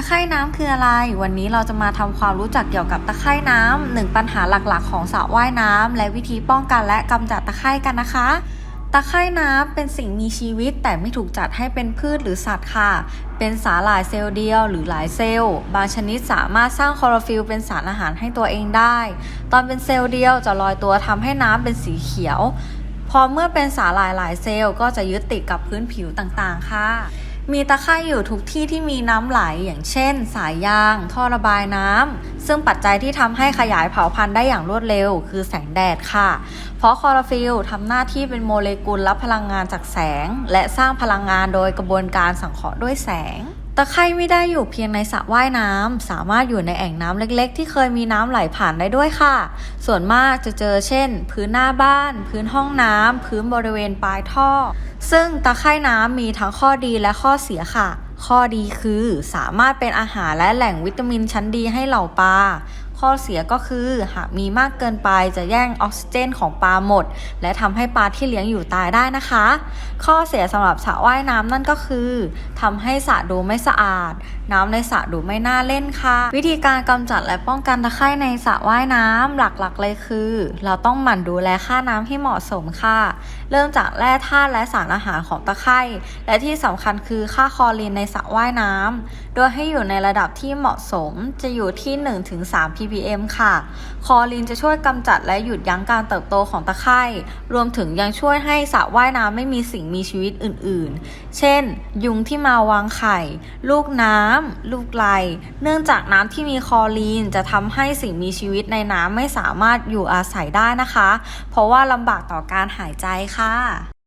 ตะไคร่น้ำคืออะไร วันนี้เราจะมาทำความรู้จักเกี่ยวกับตะไคร่น้ำหนึ่งปัญหาหลักๆ ของสระว่ายน้ำและวิธีป้องกันและกำจัดตะไคร่กันนะคะ ตะไคร่น้ำเป็นสิ่งมีชีวิต แต่ไม่ถูกจัดให้เป็นพืชหรือสัตว์ค่ะ เป็นสาหร่ายเซลล์เดียวหรือหลายเซลล์ บางชนิดสามารถสร้างคลอโรฟิลเป็นสารอาหารให้ตัวเองได้ ตอนเป็นเซลล์เดียวจะลอยตัวทำให้น้ำเป็นสีเขียว พอเมื่อเป็นสาหร่ายหลายเซลล์ก็จะยึดติดกับพื้นผิวต่างๆ ค่ะ มีตะไคร่อยู่ทุกที่ที่มีน้ำไหลอย่างเช่น สายยาง ท่อระบายน้ำซึ่งปัจจัยที่ทำให้ขยายเผาพันธุ์ได้อย่างรวดเร็ว คือแสงแดดค่ะ เพราะคลอโรฟิลทำหน้าที่เป็นโมเลกุลรับพลังงานจากแสง และสร้างพลังงานโดยกระบวนการสังเคราะห์ด้วยแสง ตะไคร่ไม่ได้อยู่เพียงในสระว่ายน้ำสามารถอยู่ในแอ่งน้ำเล็ก ๆ ที่เคยมีน้ำไหลผ่านได้ด้วยค่ะ ส่วนมากจะเจอเช่น พื้นหน้าบ้าน พื้นห้องน้ำพื้นบริเวณปลายท่อ ซึ่งตะไคร่น้ำมีทั้งข้อดีและข้อเสียค่ะ ข้อดีคือสามารถเป็นอาหารและแหล่งวิตามินชั้นดีให้เหล่าปลา ข้อเสียก็คือหากมีมากเกินไปจะแย่งออกซิเจนของปลาหมด และทำให้ปลาที่เลี้ยงอยู่ตายได้นะคะ ข้อเสียสำหรับสระว่ายน้ำนั่นก็คือทำให้สระดูไม่สะอาด น้ำในสระดูไม่น่าเล่นค่ะ วิธีการกำจัดและป้องกันตะไคร่ในสระว่ายน้ำหลักๆเลยคือ เราต้องหมั่นดูแลค่าน้ำให้เหมาะสมค่ะ เริ่มจากแร่ธาตุและสารอาหารของตะไคร่และที่สำคัญคือค่าคลอรีนในสระว่ายน้ำโดยให้อยู่ในระดับที่เหมาะสมจะอยู่ที่ 1-3 ppm ค่ะ คอรีนจะช่วยกำจัดและหยุดยั้งการเติบโตของตะไคร่ รวมถึงยังช่วยให้สระว่ายน้ำไม่มีสิ่งมีชีวิตอื่นๆ เช่น ยุงที่มาวางไข่ ลูกน้ำ ลูกไลเนื่องจากน้ำที่มีคอรีนจะทำให้สิ่งมีชีวิตในน้ำไม่สามารถอยู่อาศัยได้นะคะ เพราะว่าลำบากต่อการหายใจค่ะ